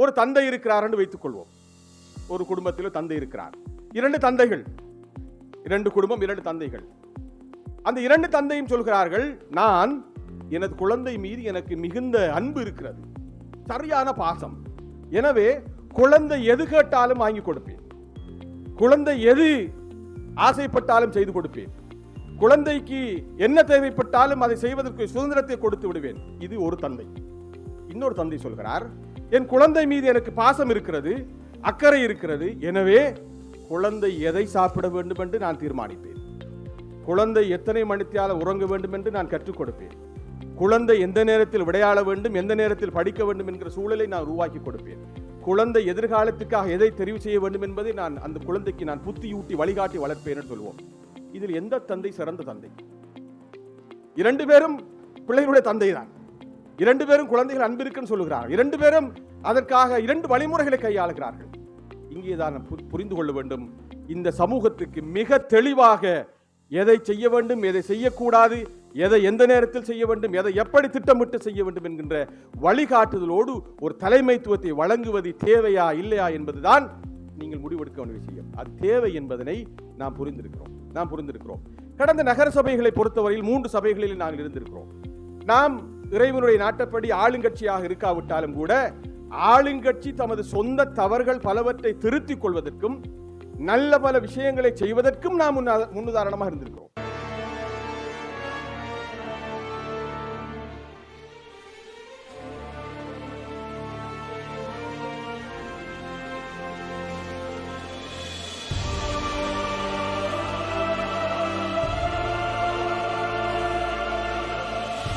ஒரு தந்தை இருக்கிறார் என்று வைத்துக்கொள்வோம். ஒரு குடும்பத்தில் தந்தை இருக்கிறார். இரண்டு தந்தைகள். இரண்டு குடும்பம் இரண்டு தந்தைகள். அந்த இரண்டு தந்தையும் சொல்கிறார்கள் நான் எனது குழந்தை மீது எனக்கு மிகுந்த அன்பு இருக்கிறது. சரியான பாசம். எனவே குழந்தை எது கேட்டாலும் வாங்கி கொடுப்பேன். குழந்தை எது ஆசைப்பட்டாலும் செய்து கொடுப்பேன். குழந்தைக்கு என்ன தேவைப்பட்டாலும் அதை செய்வதற்கு சுதந்திரத்தை கொடுத்து விடுவேன். இது ஒரு தந்தை. இன்னொரு தந்தை சொல்கிறார் என் குழந்தை மீது எனக்கு பாசம் இருக்கிறது அக்கறை இருக்கிறது. எனவே குழந்தை எதை சாப்பிட வேண்டும் என்று நான் தீர்மானிப்பேன். குழந்தை எத்தனை மணித்தியால உறங்க வேண்டும் என்று நான் கற்றுக் கொடுப்பேன். குழந்தை எந்த நேரத்தில் விளையாட வேண்டும் எந்த நேரத்தில் படிக்க வேண்டும் என்கிற சூழலை நான் உருவாக்கி கொடுப்பேன். குழந்தை எதிர்காலத்துக்காக எதை தெரிவு செய்ய வேண்டும் என்பதை நான் அந்த குழந்தைக்கு நான் புத்தியூட்டி வழிகாட்டி வளர்ப்பேன் என்று சொல்வோம். இதில் எந்த தந்தை சிறந்த தந்தை? இரண்டு பேரும் பிள்ளைகளுடைய தந்தை தான் இரண்டு பேரும் குழந்தைகள் அன்பிருக்குன்னு சொல்லுகிறார் இரண்டு பேரும் அதற்காக இரண்டு வழிமுறைகளை கையாளுகிறார்கள். இங்கே தான் பு- புரிந்து கொள்ள வேண்டும். இந்த சமூகத்துக்கு மிக தெளிவாக எதை செய்ய வேண்டும் எதை செய்யக்கூடாது எதை எந்த நேரத்தில் செய்ய வேண்டும் எதை எப்படி திட்டமிட்டு செய்ய வேண்டும் என்கின்ற வழிகாட்டுதலோடு ஒரு தலைமைத்துவத்தை வழங்குவது தேவையா இல்லையா என்பதுதான் நீங்கள் முடிவெடுக்க வேண்டிய விஷயம். அது தேவை என்பதனை நாம் புரிந்திருக்கிறோம். நாம் புரிந்திருக்கிறோம். கடந்த நகர சபைகளை பொறுத்தவரையில் மூன்று சபைகளில் நாங்கள் இருந்திருக்கிறோம். நாம் இறைவனுடைய நாட்டப்படி ஆளுங்கட்சியாக இருக்காவிட்டாலும் கூட ஆளுங்கட்சி தமது சொந்த தவறுகள் பலவற்றை திருத்திக் கொள்வதற்கும் நல்ல பல விஷயங்களை செய்வதற்கும் நாம் முன்னுதாரணமாக இருந்திருக்கிறோம்.